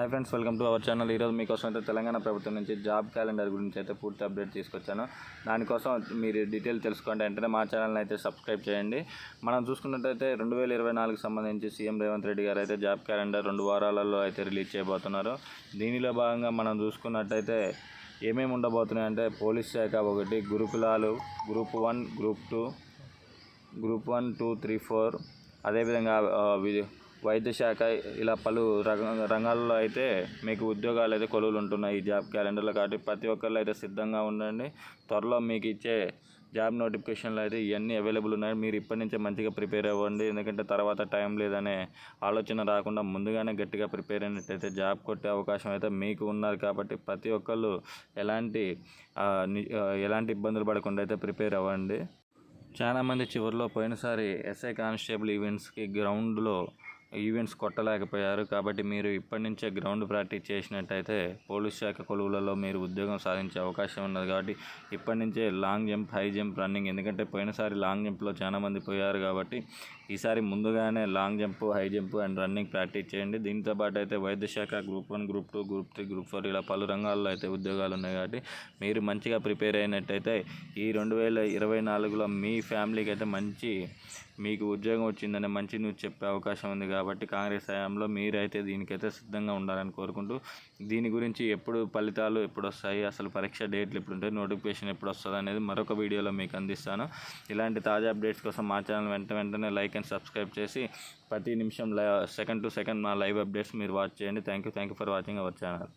Hi friends welcome to our channel ఈరోజు మీకోసం అయితే తెలంగాణ ప్రభుత్వం నుంచి జాబ్ క్యాలెండర్ గురించి అయితే పూర్తి అప్డేట్ తీసుకొచ్చాను. దానికోసం మీరు డీటెయిల్ తెలుసుకోండి. వెంటనే మా ఛానల్ని అయితే సబ్స్క్రైబ్ చేయండి. మనం చూసుకున్నట్టయితే రెండు వేల ఇరవై నాలుగు సంబంధించి సీఎం రేవంత్ రెడ్డి గారు అయితే జాబ్ క్యాలెండర్ రెండు వారాలలో అయితే రిలీజ్ చేయబోతున్నారు. దీనిలో భాగంగా మనం చూసుకున్నట్టయితే ఏమేమి ఉండబోతున్నాయంటే పోలీస్ శాఖ ఒకటి గురుకులాలు group one group two group one two three four. అదేవిధంగా వి- వైద్య శాఖ ఇలా పలు రంగ రంగాల్లో అయితే మీకు ఉద్యోగాలు అయితే కొలువులు ఉంటున్నాయి. ఈ జాబ్ క్యాలెండర్లో కాబట్టి ప్రతి ఒక్కళ్ళు అయితే సిద్ధంగా ఉండండి. త్వరలో మీకు ఇచ్చే జాబ్ నోటిఫికేషన్లు అయితే ఇవన్నీ అవైలబుల్ ఉన్నాయి. మీరు ఇప్పటి నుంచే మంచిగా ప్రిపేర్ అవ్వండి. ఎందుకంటే తర్వాత టైం లేదనే ఆలోచన రాకుండా ముందుగానే గట్టిగా ప్రిపేర్ అయినట్టయితే జాబ్ కొట్టే అవకాశం అయితే మీకు ఉన్నారు కాబట్టి ప్రతి ఒక్కళ్ళు ఎలాంటి ని- ఎలాంటి ఇబ్బందులు పడకుండా అయితే ప్రిపేర్ అవ్వండి. చాలామంది చివరిలో పోయినసారి ఎస్ఐ కానిస్టేబుల్ ఈవెంట్స్కి గ్రౌండ్లో ఈవెంట్స్ కొట్టలేకపోయారు. కాబట్టి మీరు ఇప్పటి నుంచే గ్రౌండ్ ప్రాక్టీస్ చేసినట్టయితే పోలీస్ శాఖ కొలువులలో మీరు ఉద్యోగం సాధించే అవకాశం ఉన్నది. కాబట్టి ఇప్పటి నుంచే long jump high jump running ఎందుకంటే పోయినసారి లాంగ్ జంప్లో చాలా మంది పోయారు కాబట్టి ఈసారి ముందుగానే long jump high jump and running practice చేయండి. దీంతో పాటు అయితే వైద్య శాఖ group one group two group three group four ఇలా పలు రంగాల్లో అయితే ఉద్యోగాలు ఉన్నాయి. కాబట్టి మీరు మంచిగా ప్రిపేర్ అయినట్టయితే ఈ రెండు వేల ఇరవై నాలుగులో మీ ఫ్యామిలీకి అయితే మంచి మీకు ఉద్యోగం వచ్చిందనే మంచి న్యూస్ చెప్పే అవకాశం ఉంది. కాబట్టి కాంగ్రెస్ హయాంలో మీరైతే దీనికైతే సిద్ధంగా ఉండాలని కోరుకుంటూ దీని గురించి ఎప్పుడు ఫలితాలు ఎప్పుడు వస్తాయి అసలు పరీక్ష డేట్లు ఎప్పుడు ఉంటాయి నోటిఫికేషన్ ఎప్పుడు వస్తుంది అనేది మరొక వీడియోలో మీకు అందిస్తాను. ఇలాంటి తాజా అప్డేట్స్ కోసం మా ఛానల్ వెంట వెంటనే లైక్ అండ్ సబ్స్క్రైబ్ చేసి ప్రతి నిమిషం సెకండ్ టు సెకండ్ మా లైవ్ అప్డేట్స్ మీరు వాచ్ చేయండి. Thank you thank you for watching our channel.